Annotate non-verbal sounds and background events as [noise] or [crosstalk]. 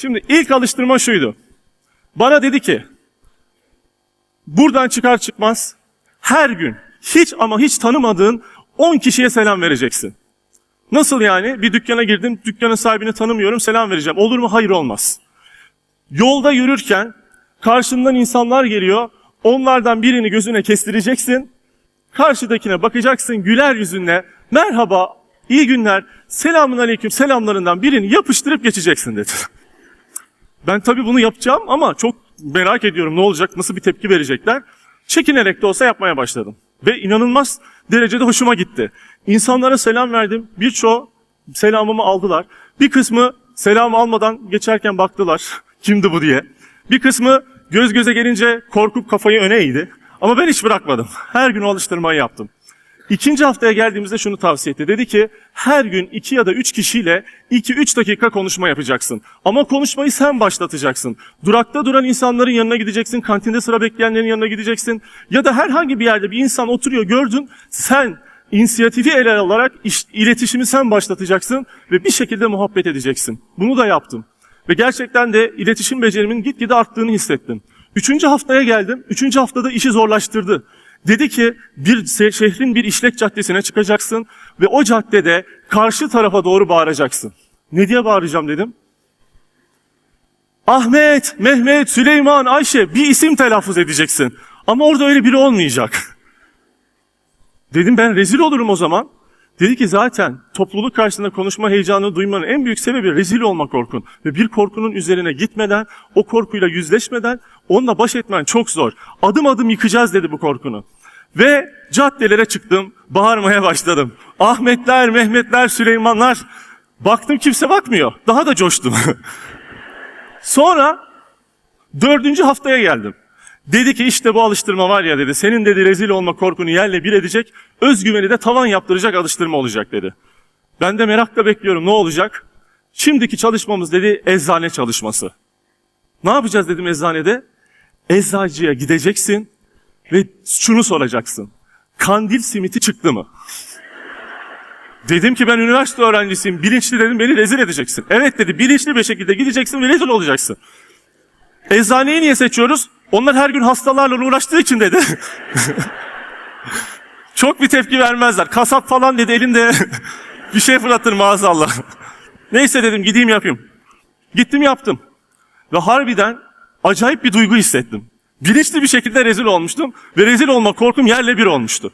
Şimdi ilk alıştırma şuydu. Bana dedi ki, buradan çıkar çıkmaz her gün hiç ama hiç tanımadığın 10 kişiye selam vereceksin. Nasıl yani? Bir dükkana girdim, dükkanın sahibini tanımıyorum, selam vereceğim. Olur mu? Hayır olmaz. Yolda yürürken karşından insanlar geliyor, onlardan birini gözüne kestireceksin, karşıdakine bakacaksın güler yüzünle, merhaba, iyi günler, selamun aleyküm selamlarından birini yapıştırıp geçeceksin dedi. Ben tabii bunu yapacağım ama çok merak ediyorum ne olacak, nasıl bir tepki verecekler. Çekinerek de olsa yapmaya başladım. Ve inanılmaz derecede hoşuma gitti. İnsanlara selam verdim. Birçoğu selamımı aldılar. Bir kısmı selam almadan geçerken baktılar. [laughs] Kimdi bu diye. Bir kısmı göz göze gelince korkup kafayı öne eğdi. Ama ben hiç bırakmadım. Her gün o alıştırmayı yaptım. İkinci haftaya geldiğimizde şunu tavsiye etti. Dedi ki her gün iki ya da üç kişiyle iki üç dakika konuşma yapacaksın. Ama konuşmayı sen başlatacaksın. Durakta duran insanların yanına gideceksin. Kantinde sıra bekleyenlerin yanına gideceksin. Ya da herhangi bir yerde bir insan oturuyor gördün. Sen inisiyatifi ele alarak iş- iletişimi sen başlatacaksın ve bir şekilde muhabbet edeceksin. Bunu da yaptım. Ve gerçekten de iletişim becerimin gitgide arttığını hissettim. Üçüncü haftaya geldim. Üçüncü haftada işi zorlaştırdı. Dedi ki bir şehrin bir işlek caddesine çıkacaksın ve o caddede karşı tarafa doğru bağıracaksın. Ne diye bağıracağım dedim. Ahmet, Mehmet, Süleyman, Ayşe bir isim telaffuz edeceksin. Ama orada öyle biri olmayacak. Dedim ben rezil olurum o zaman. Dedi ki zaten topluluk karşısında konuşma heyecanını duymanın en büyük sebebi rezil olma korkun. Ve bir korkunun üzerine gitmeden, o korkuyla yüzleşmeden onunla baş etmen çok zor. Adım adım yıkacağız dedi bu korkunu. Ve caddelere çıktım, bağırmaya başladım. Ahmetler, Mehmetler, Süleymanlar. Baktım kimse bakmıyor. Daha da coştum. [laughs] Sonra dördüncü haftaya geldim. Dedi ki işte bu alıştırma var ya dedi. Senin dedi rezil olma korkunu yerle bir edecek. Özgüveni de tavan yaptıracak alıştırma olacak dedi. Ben de merakla bekliyorum ne olacak? Şimdiki çalışmamız dedi eczane çalışması. Ne yapacağız dedim eczanede? Eczacıya gideceksin ve şunu soracaksın. Kandil simiti çıktı mı? Dedim ki ben üniversite öğrencisiyim. Bilinçli dedim beni rezil edeceksin. Evet dedi bilinçli bir şekilde gideceksin ve rezil olacaksın. Eczaneyi niye seçiyoruz? Onlar her gün hastalarla uğraştığı için dedi. [laughs] Çok bir tepki vermezler. Kasap falan dedi elinde [laughs] bir şey fırlatır maazallah. [laughs] Neyse dedim gideyim yapayım. Gittim yaptım. Ve harbiden acayip bir duygu hissettim. Bilinçli bir şekilde rezil olmuştum ve rezil olma korkum yerle bir olmuştu.